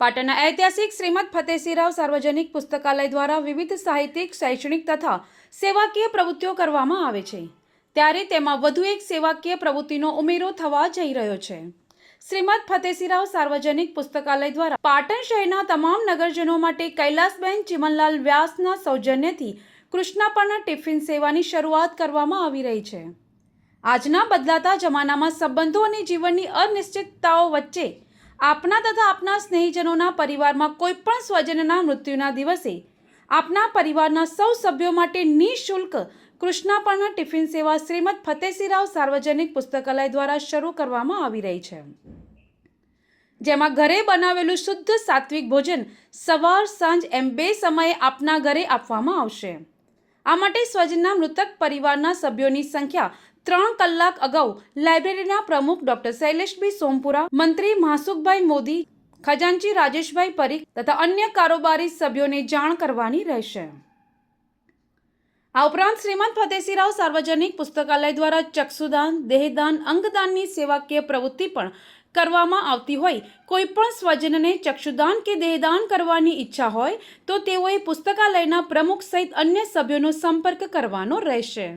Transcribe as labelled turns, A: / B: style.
A: પાટણના ઐતિહાસિક શ્રીમદ ફતેસિંહરાવ સાર્વજનિક પુસ્તકાલય દ્વારા વિવિધ સાહિત્યિક, શૈક્ષણિક તથા સેવાકીય પ્રવૃત્તિઓ કરવામાં આવે છે. ત્યારે તેમાં વધુ એક સેવાકીય પ્રવૃત્તિનો ઉમેરો થવા જઈ રહ્યો છે. શ્રીમદ ફતેસિંહરાવ સાર્વજનિક પુસ્તકાલય દ્વારા પાટણ શહેરના તમામ નગરજનો માટે કૈલાસબેન ચિમનલાલ વ્યાસના સૌજન્યથી કૃષ્ણાપર્ણ ટિફિન સેવાની શરૂઆત કરવામાં આવી રહી છે. આજના બદલાતા જમાનામાં સંબંધો અને જીવનની અનિશ્ચિતતાઓ વચ્ચે આપના તથા આપના સ્નેહીજનોના પરિવારમાં કોઈ પણ સ્વજનના મૃત્યુના દિવસે આપના પરિવારના સૌ સભ્યો માટે નિઃશુલ્ક કૃષ્ણાપર્ણ ટિફિન સેવા શ્રીમદ ફતેસિંહરાવ સાર્વજનિક પુસ્તકાલય દ્વારા શરૂ કરવામાં આવી રહી છે. જેમાં ઘરે બનાવેલું શુદ્ધ સાત્વિક ભોજન સવાર સાંજ એમ બે સમયે આપના ઘરે આપવામાં આવશે. આ માટે સ્વજનના મૃતક પરિવારના સભ્યોની સંખ્યા ત્રણ કલાક અગાઉ લાઇબ્રેરીના પ્રમુખ ડોક્ટર શૈલેષભાઈ સોમપુરા, મંત્રી મહાસુખભાઈ મોદી, ખજાનચી રાજેશભાઈ પરીખ તથા અન્ય કારોબારી સભ્યોને જાણ કરવાની રહેશે. આ ઉપરાંત શ્રીમંત ફતેસિંહરાવ સાર્વજનિક પુસ્તકાલય દ્વારા ચક્ષુદાન, દેહદાન, અંગદાનની સેવાકીય પ્રવૃત્તિ પણ કરવામાં આવતી હોય, કોઈ પણ સ્વજનને ચક્ષુદાન કે દેહદાન કરવાની ઈચ્છા હોય, તો તેઓએ પુસ્તકાલયના પ્રમુખ સહિત અન્ય સભ્યોનો સંપર્ક કરવાનો રહેશે.